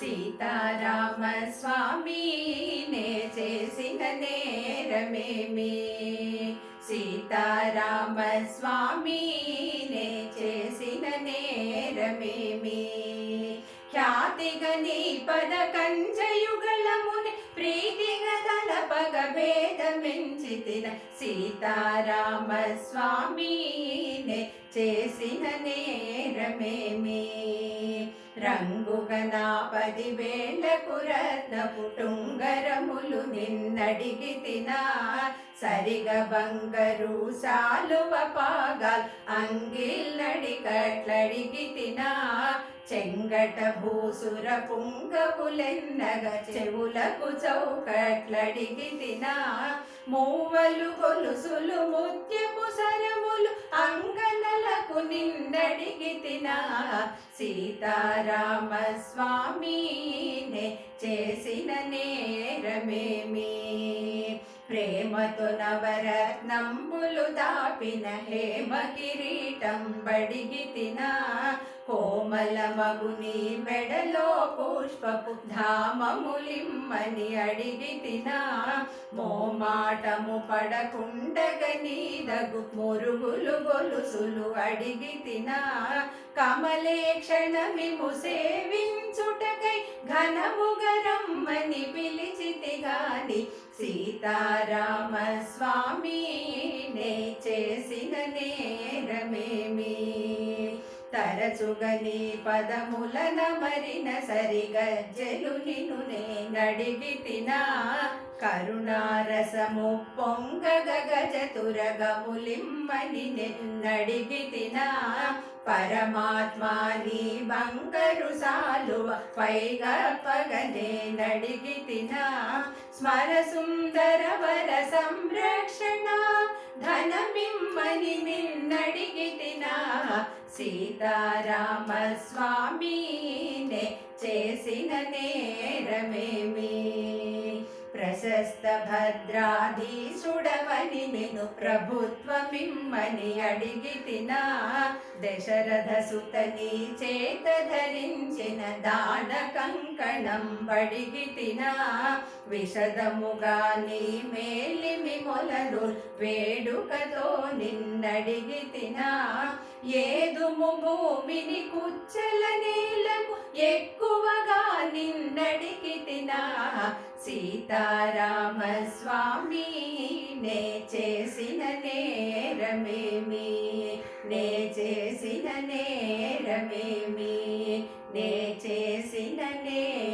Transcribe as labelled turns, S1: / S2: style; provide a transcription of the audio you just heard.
S1: సీతారామ స్వామి నే చేసిన నేరమేమి? సీతారామ స్వామి నే చేసిన నేరమేమి? ఖ్యాతిగని పద కంజయుగళముని ప్రీతిగా తలపగ భేదమించితిన సీతారామ స్వామి నే చేసిన నేరమేమి? రంగు పది వేళ్ళకు రత్నపు టుంగరములు నిన్నడిగి తినా. సరిగ బంగరు సాలువ పాగాల్ అంగిల్లడి కట్లడిగి తినా. చెంగట భూసుర పుంగపులెన్నగ చెవులకు చౌకట్లడిగి తినా. మూవలు గొలుసులు ముత్యపు సరములు అంగనల నిన్నడిగి తినా సీతారామ స్వామి చేసిన నేరమేమీ? ప్రేమతో నవరత్నంబులు దాపిన హేమ కిరీటం బడిగి తినా కోమల మగుని మెడలో పుష్పపు ధామములిమ్మని అడిగి తినా మోమాటము పడకుండగ నీదగు మురుగులు గొలుసులు అడిగి తినా కమలే క్షణమిము సేవించుటకై ఘనముగరమ్మని పిలిచితి గాని సీతారామ స్వామి నే చేసిన నేరమేమి? తరచుగని పదములన మరిన సరిగజ్జలు నిను నేనడిగి తినా కరుణారసము పొంగగ గజతురగములిమ్మని నిన్నడిగి తినా పరమాత్మాని బంగరు సాలువ పగనే నడిగి తిన స్మర సుందర వర సంరక్షణ ధనమిమ్మని నిన్నడిగి తిన సీతారామ స్వామి నే చేసిన నేరమేమి? ప్రశస్త భద్రాధీశుడవని నేను ప్రభుత్వమిమ్మని అడిగి తినా దశరథ సుతని చేత ధరించిన దాన కంకణం బడిగి తినా విషదముగా నీ మేలిమి మొలలు వేడుకతో నిన్నడిగి తినా ఏదుము భూమిని కుచ్చల నేలకు ఎక్కువగా నిన్నడికి తినా. సీతారామ స్వామి నే చేసిన నేరమేమి? నే చేసిన నేరమేమి? నే చేసిన నే